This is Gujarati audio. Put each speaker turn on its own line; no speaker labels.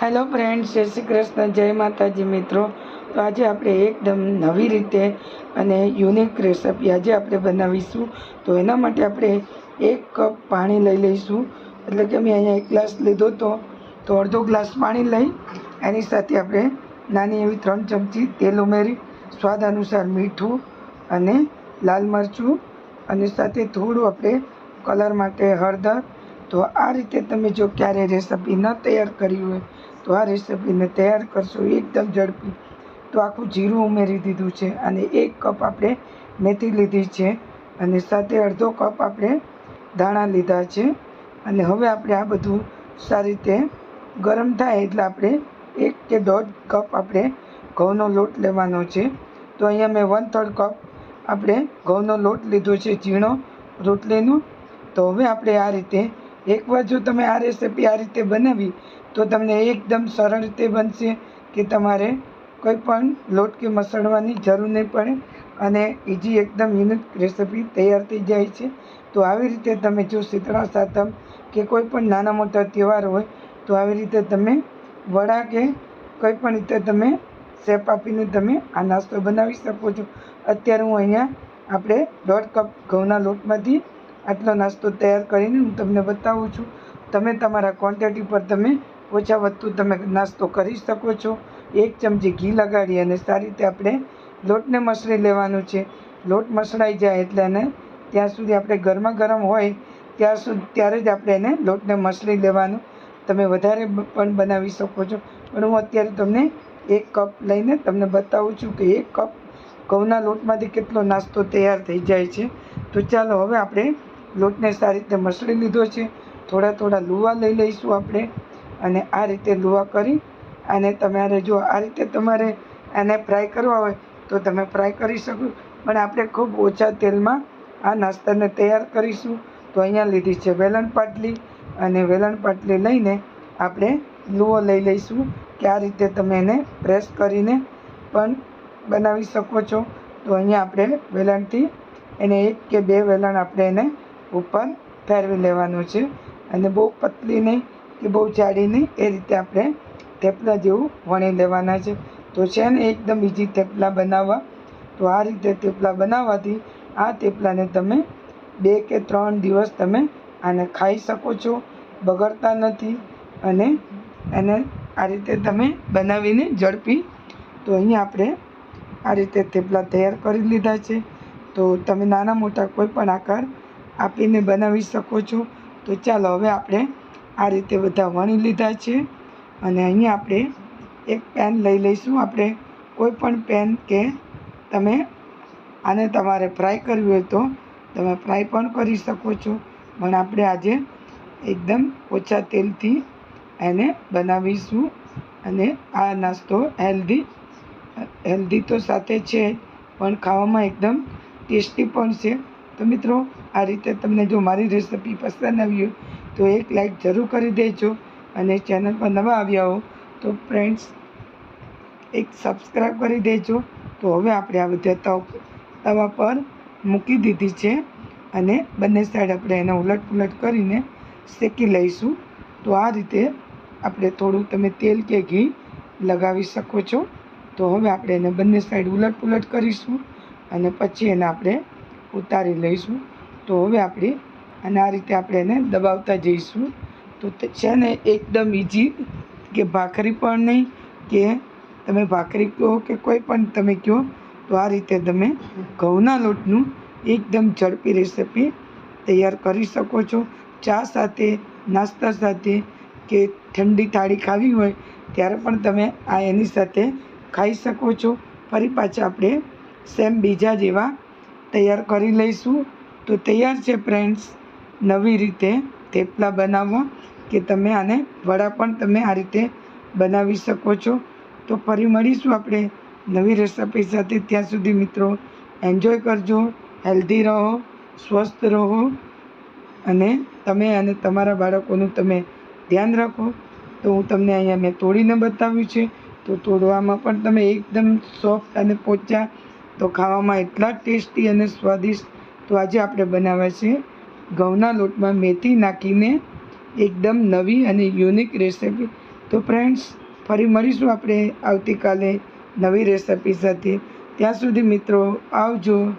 હેલો ફ્રેન્ડ્સ જય શ્રી કૃષ્ણ, જય માતાજી મિત્રો. તો આજે આપણે એકદમ નવી રીતે અને યુનિક રેસિપી આજે આપણે બનાવીશું. તો એના માટે આપણે એક કપ પાણી લઈ લઈશું. એટલે કે મેં અહીંયા એક ગ્લાસ લીધો તો તો અડધો ગ્લાસ પાણી લઈ, એની સાથે આપણે નાની એવી ત્રણ ચમચી તેલ ઉમેરી, સ્વાદ અનુસાર મીઠું અને લાલ મરચું અને સાથે થોડું આપણે કલર માટે હળદર. તો આ રીતે તમે જો ક્યારે રેસિપી ન તૈયાર કરી હોય તો આ રેસીપીને તૈયાર કરશો, એકદમ ઝડપી. તો આખું જીરું ઉમેરી દીધું છે અને એક કપ આપણે મેથી લીધી છે અને સાથે અડધો કપ આપણે ધાણા લીધા છે. અને હવે આપણે આ બધું સારી રીતે ગરમ થાય એટલે આપણે એક કે દોઢ કપ આપણે ઘઉંનો લોટ લેવાનો છે. તો અહીંયા મેં વન થર્ડ કપ આપણે ઘઉંનો લોટ લીધો છે, ઝીણો રોટલીનો. તો હવે આપણે આ રીતે એકવાર જો તમે આ રેસીપી આ રીતે બનાવી, તો તમને એકદમ સરળ રીતે બનશે કે તમારે કોઈ પણ લોટ કે મસળવાની જરૂર નહીં પડે અને ઇઝી એકદમ યુનિક રેસિપી તૈયાર થઈ જાય છે. તો આવી રીતે તમે જો શીતળા સાતમ કે કોઈ પણ નાના મોટા તહેવાર હોય, તો આવી રીતે તમે વડા કે કોઈ પણ રીતે તમે શેપ આપીને તમે આ નાસ્તો બનાવી શકો છો. અત્યારે હું અહીંયા આપણે દોઢ કપ ઘઉંના લોટમાંથી આટલો નાસ્તો તૈયાર કરીને હું તમને બતાવું છું. તમે તમારા ક્વોન્ટિટી પર તમે ઓછા વધતું તમે નાસ્તો કરી શકો છો. એક ચમચી ઘી લગાડી અને સારી રીતે આપણે લોટને મસળી લેવાનું છે. લોટ મસળાઈ જાય એટલે એને ત્યાં સુધી આપણે ગરમા ગરમ હોય ત્યાં સુધી, ત્યારે જ આપણે એને લોટને મસળી લેવાનું. તમે વધારે પણ બનાવી શકો છો. પણ હું અત્યારે તમને એક કપ લઈને તમને બતાવું છું કે એક કપ ઘઉંના લોટમાંથી કેટલો નાસ્તો તૈયાર થઈ જાય છે. તો ચાલો હવે આપણે લોટને સારી રીતે મસળી લીધો છે. થોડા થોડા લુવા લઈ લઈશું આપણે. અને આ રીતે લુવા કરી અને તમારે જો આ રીતે તમારે આને ફ્રાય કરવા હોય તો તમે ફ્રાય કરી શકો. પણ આપણે ખૂબ ઓછા તેલમાં આ નાસ્તાને તૈયાર કરીશું. તો અહીંયા લીધી છે વેલણ પાટલી. અને વેલણ પાટલી લઈને આપણે લુઓ લઈ લઈશું કે આ રીતે તમે એને પ્રેસ કરીને પણ બનાવી શકો છો. તો અહીંયા આપણે વેલણથી એને એક કે બે વેલણ આપણે એને ઉપર ફેરવી લેવાનું છે. અને બહુ પતલી નહીં કે બહુ જાડી નહીં, એ રીતે આપણે થેપલા જેવું વણી લેવાના છે. તો છે ને એકદમ ઇઝી થેપલા બનાવવા. તો આ રીતે થેપલા બનાવવાથી આ થેપલાને તમે બે કે ત્રણ દિવસ તમે આને ખાઈ શકો છો, બગડતા નથી અને એને આ રીતે તમે બનાવીને ઝડપી તો અહીંયા આપણે આ રીતે થેપલા તૈયાર કરી લીધા છે. તો તમે નાના મોટા કોઈ પણ આકાર આપીને બનાવી શકો છો. તો ચાલો હવે આપણે આ રીતે બધા વણી લીધા છે. અને અહીંયા આપણે એક પેન લઈ લઈશું. આપણે કોઈ પણ પેન કે તમે આને તમારે ફ્રાય કરવી હોય તો તમે ફ્રાય પણ કરી શકો છો. પણ આપણે આજે એકદમ ઓછા તેલથી એને બનાવીશું. અને આ નાસ્તો હેલ્ધી હેલ્ધી તો સાથે છે પણ ખાવામાં એકદમ ટેસ્ટી પણ છે. તો મિત્રો, આ રીતે તમને જો મારી રેસિપી પસંદ આવી હોય, તો એક લાઈક જરૂર કરી દેજો અને ચેનલ પર નવા આવ્યા હો, તો ફ્રેન્ડ્સ એક સબસ્ક્રાઈબ કરી દેજો. તો હવે આપણે આ બધા તવ, તવા પર મૂકી દીધી છે અને બંને સાઈડ આપણે એને ઉલટ પુલટ કરીને શેકી લઈશું. તો આ રીતે આપણે થોડું તમે તેલ કે ઘી લગાવી શકો છો. તો હવે આપણે એને બંને સાઈડ ઉલટ પુલટ કરીશું અને પછી એને આપણે ઉતારી લઈશું. તો હવે આપણે, અને આ રીતે આપણે એને દબાવતા જઈશું. તો છે ને એકદમ ઇઝી કે ભાખરી પણ નહીં, કે તમે ભાખરી કહો કે કોઈ પણ તમે કહો, તો આ રીતે તમે ઘઉંના લોટનું એકદમ ઝડપી રેસીપી તૈયાર કરી શકો છો. ચા સાથે, નાસ્તા સાથે કે ઠંડી થાળી ખાવી હોય, ત્યારે પણ તમે આ એની સાથે ખાઈ શકો છો. ફરી પાછા આપણે સેમ બીજા જેવા તૈયાર કરી લઈશું. તો તૈયાર છે ફ્રેન્ડ્સ નવી રીતે થેપલા બનાવવા કે તમે આને વડા પણ તમે આ રીતે બનાવી શકો છો. તો ફરી મળીશું આપણે નવી રેસિપી સાથે. ત્યાં સુધી મિત્રો એન્જોય કરજો હેલ્ધી રહો, સ્વસ્થ રહો અને તમે અને તમારા બાળકોનું તમે ધ્યાન રાખો. તો હું તમને અહીંયા મેં તોડીને બતાવ્યું છે. તો તોડવામાં પણ તમે એકદમ સોફ્ટ અને પોચા તો ખાવામાં એટલા ટેસ્ટી અને સ્વાદિષ્ટ તો આજે આપણે બનાવ્યા છે. ઘઉંના લોટમાં મેથી નાખીને એકદમ નવી અને યુનિક રેસિપી. તો ફ્રેન્ડ્સ ફરી મળીશું આપણે આવતીકાલે નવી રેસિપી સાથે. ત્યાં સુધી મિત્રો, આવજો.